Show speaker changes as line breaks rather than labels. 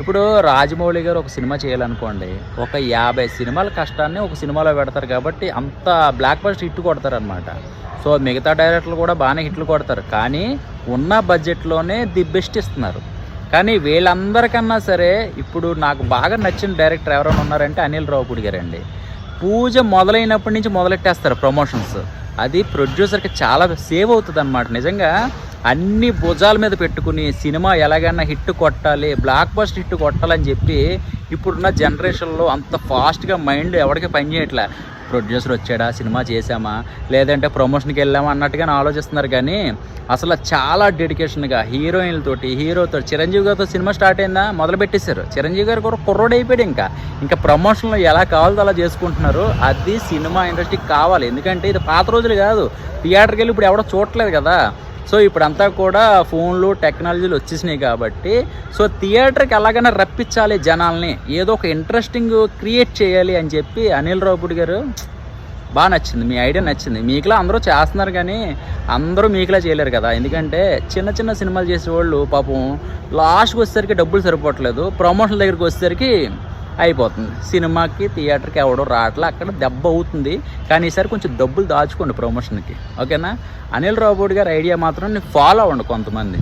ఇప్పుడు రాజమౌళి గారు ఒక సినిమా చేయాలనుకోండి ఒక యాభై సినిమాల కష్టాన్ని ఒక సినిమాలో పెడతారు కాబట్టి అంత బ్లాక్ బస్ట్ హిట్ కొడతారనమాట సో మిగతా డైరెక్టర్లు కూడా బాగానే హిట్లు కొడతారు. కానీ ఉన్న బడ్జెట్లోనే ది బెస్ట్ ఇస్తున్నారు. కానీ వీళ్ళందరికన్నా సరే ఇప్పుడు నాకు బాగా నచ్చిన డైరెక్టర్ ఎవరైనా ఉన్నారంటే అనిల్ రావుపూడి గారండి. పూజ మొదలైనప్పటి నుంచి మొదలెట్టేస్తారు ప్రమోషన్స్. అది ప్రొడ్యూసర్కి చాలా సేవ్ అవుతుంది అనమాట నిజంగా అన్ని భుజాల మీద పెట్టుకుని సినిమా ఎలాగైనా హిట్ కొట్టాలి బ్లాక్ బస్ట్ హిట్ కొట్టాలని చెప్పి ఇప్పుడున్న జనరేషన్లో అంత ఫాస్ట్గా మైండ్ ఎవరికి పనిచేయట్లే ప్రొడ్యూసర్ వచ్చాడా సినిమా చేసామా లేదంటే ప్రమోషన్కి వెళ్ళామా అన్నట్టుగానే ఆలోచిస్తున్నారు కానీ అసలు చాలా డెడికేషన్గా హీరోయిన్లతోటి హీరోతో చిరంజీవి గారితో సినిమా స్టార్ట్ అయిందా? మొదలు పెట్టేశారు చిరంజీవి గారు కూడా కుర్రోడు అయిపోయాడు ఇంకా. ఇంకా ప్రమోషన్లు ఎలా కావాలో అలా చేసుకుంటున్నారు. అది సినిమా ఇండస్ట్రీకి కావాలి. ఎందుకంటే ఇది పాత రోజులు కాదు. థియేటర్కి వెళ్ళి ఇప్పుడు ఎవడో చూడట్లేదు కదా. సో ఇప్పుడంతా కూడా ఫోన్లు టెక్నాలజీలు వచ్చేసినాయి కాబట్టి సో థియేటర్కి ఎలాగైనా రప్పించాలి జనాల్ని. ఏదో ఒక ఇంట్రెస్టింగ్ క్రియేట్ చేయాలి అని చెప్పి అనిల్ రావుపూడి గారు బాగా నచ్చింది. మీ ఐడియా నచ్చింది. మీకులా అందరూ చేస్తున్నారు కానీ అందరూ మీకులా చేయలేరు కదా. ఎందుకంటే చిన్న చిన్న సినిమాలు చేసేవాళ్ళు పాపం లాస్ట్కి వచ్చేసరికి డబ్బులు సరిపోవట్లేదు. ప్రమోషన్ దగ్గరికి వచ్చేసరికి అయిపోతుంది. సినిమాకి థియేటర్కి ఎవడో రావట్లే అక్కడ దెబ్బ అవుతుంది. కానీ ఈసారి కొంచెం డబ్బులు దాచుకోండి ప్రమోషన్కి ఓకేనా? అనిల్ రాబోడ్ గారి ఐడియా మాత్రం ఫాలో అవ్వండి కొంతమంది.